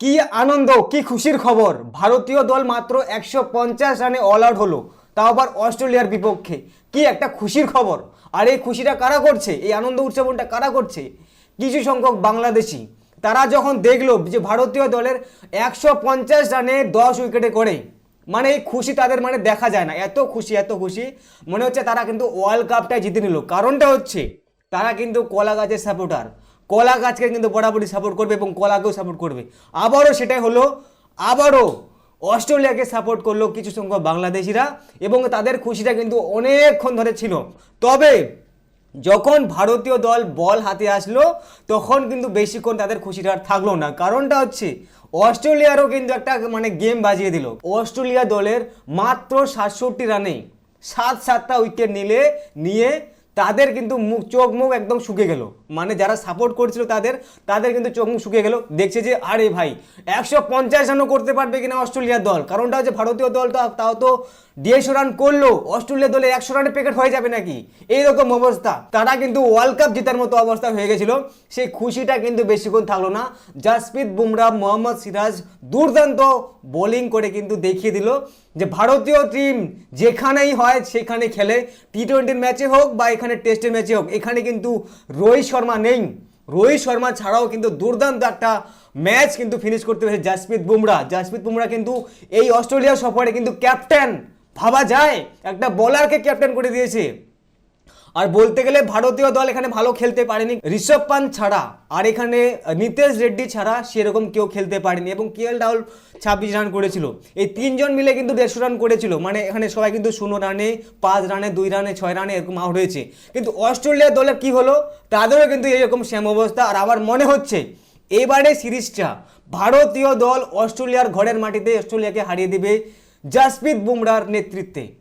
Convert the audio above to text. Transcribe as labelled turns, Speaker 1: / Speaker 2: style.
Speaker 1: কি আনন্দ, কি খুশির খবর? ভারতীয় দল মাত্র একশো পঞ্চাশ রানে অল আউট হলো। তাও আবার অস্ট্রেলিয়ার বিপক্ষে। কি একটা খুশির খবর? আর এই খুশিটা কারা করছে? এই আনন্দ উদযাপনটা কারা করছে? কিছু সংখ্যক বাংলাদেশি। তারা যখন দেখল যে ভারতীয় দলের একশো পঞ্চাশ রানে দশ উইকেটে করে মানে এই খুশি তাদের মানে দেখা যায় না। এত খুশি এত খুশি, মনে হচ্ছে তারা কিন্তু ওয়ার্ল্ড কাপটাই জিতে নিল। কারণটা হচ্ছে, তারা কিন্তু কলা গাছের সাপোর্টার কলা গাছকে কিন্তু বরাবরই সাপোর্ট করবে এবং কলাকেও সাপোর্ট করবে। আবারও সেটাই হলো, আবারও অস্ট্রেলিয়াকে সাপোর্ট করল কিছু সংখ্যক বাংলাদেশিরা এবং তাদের খুশিটা কিন্তু অনেকক্ষণ ধরে ছিল। তবে যখন ভারতীয় দল বল হাতে আসলো, তখন কিন্তু বেশিক্ষণ তাদের খুশিটা আর থাকল না। কারণটা হচ্ছে, অস্ট্রেলিয়ারও কিন্তু একটা মানে গেম বাজিয়ে দিল। অস্ট্রেলিয়া দলের মাত্র সাতষট্টি রানে সাত সাতটা উইকেট নিলে, নিয়ে তাদের কিন্তু মুখ, চোখ, মুখ একদম শুকে গেল। মানে যারা সাপোর্ট করছিল তাদের তাদের কিন্তু চোখ, মুখ শুকে গেল। দেখছে যে, আরে ভাই, একশো পঞ্চাশ রানও করতে পারবে কিনা অস্ট্রেলিয়ার দল। কারণটা হচ্ছে ভারতীয় দল তো, তাও তো দেড়শো রান করল অস্ট্রেলিয়া দলে একশো রানের প্যাকেট হয়ে যাবে নাকি? এইরকম অবস্থা। তারা কিন্তু ওয়ার্ল্ড কাপ জেতার মতো অবস্থা হয়ে গেছিল। সেই খুশিটা কিন্তু বেশিক্ষণ থাকল না। জাসপ্রীত বুমরা মোহাম্মদ সিরাজ দুর্দান্ত বোলিং করে কিন্তু দেখিয়ে দিল যে ভারতীয় টিম যেখানেই হয় সেখানে খেলে। টি টোয়েন্টির ম্যাচে হোক বা এখানে টেস্টের ম্যাচে হোক, এখানে কিন্তু রোহিত শর্মা নেই। রোহিত শর্মা ছাড়াও কিন্তু দুর্দান্ত একটা ম্যাচ কিন্তু ফিনিশ করতে পেরেছে জাসপ্রীত বুমরা জাসপ্রীত বুমরা কিন্তু এই অস্ট্রেলিয়া সফরে কিন্তু ক্যাপ্টেন ভাবা যায়। একটা বলারকে ক্যাপ্টেন করে দিয়েছে। আর বলতে গেলে ভারতীয় দল এখানে ভালো খেলতে পারেনি। ঋষভ পান্ত ছাড়া আর এখানে নিতেশ রেড্ডি ছাড়া সেরকম কেউ খেলতে পারেনি এবং কে এল রাহুল ছাব্বিশ রান করেছিল। এই তিনজন মিলে কিন্তু দেড়শো রান করেছিল। মানে এখানে সবাই কিন্তু শূন্য রানে পাঁচ রানে দুই রানে ছয় রানে এরকম আউট হয়েছে। কিন্তু অস্ট্রেলিয়া দলের কি হলো? তাদেরও কিন্তু এরকম সেম অবস্থা। আর আমার মনে হচ্ছে, এবারে সিরিজটা ভারতীয় দল অস্ট্রেলিয়ার ঘরের মাটিতে অস্ট্রেলিয়াকে হারিয়ে দেবে। জাসপ্রীত বুমরার নেতৃত্বে